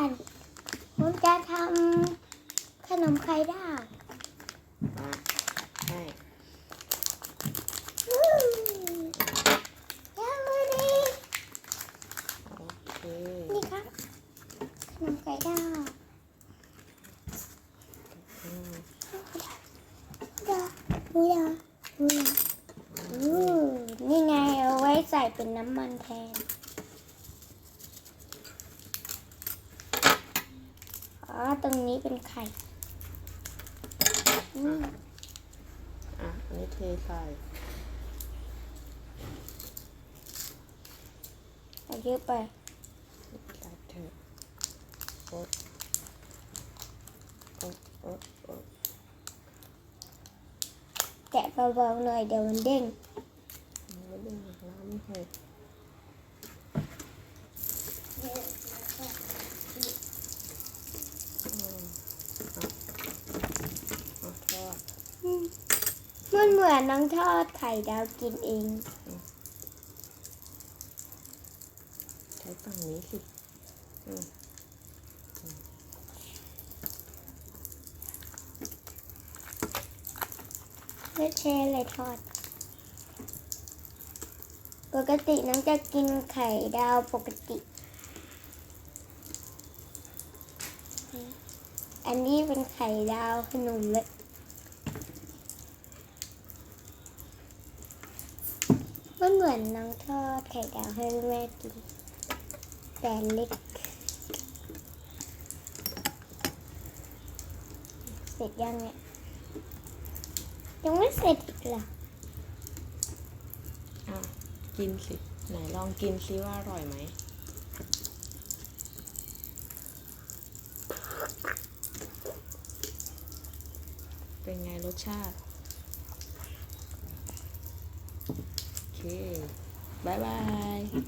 อนผมจะทำขนมไข่ดาวมาให้อืมเย้เลยดิโอเคนี่ครับขนมไข่ดาวอืมดานี่ดานี่ดาอืมนี่ไงเอาไว้ใส่เป็นน้ำมันแทน อ๋อ ตรงนี้เป็นไข่อืมอะ อันนี้เทใส่เอาเยอะไปใส่เถอะโอ๊ตโอ๊ตโอ๊ตโอ๊ตแกะเบาๆหน่อยเดี๋ยวมันเด้งมันไม่ได้หนักน้ำไม่หกอืมเอาเอาทอด มันเหมือนน้องทอดไข่ดาวกินเอง ใช้ฝั่งนี้สิอืมไม่ใช่อะไรทอด ปกติน้องจะกินไข่ดาวปกติ อันนี้เป็นไข่ดาวขนมเล็ก มันเหมือนน้องทอดไข่ดาวให้แม่กิน แต่เล็ก เสร็จยังเนี่ย ยังไม่เสร็จอีกเหรออะกินสิ ไหนลองกินซิว่าอร่อยไหมเป็นไงรสชาติ ok. Bye bye.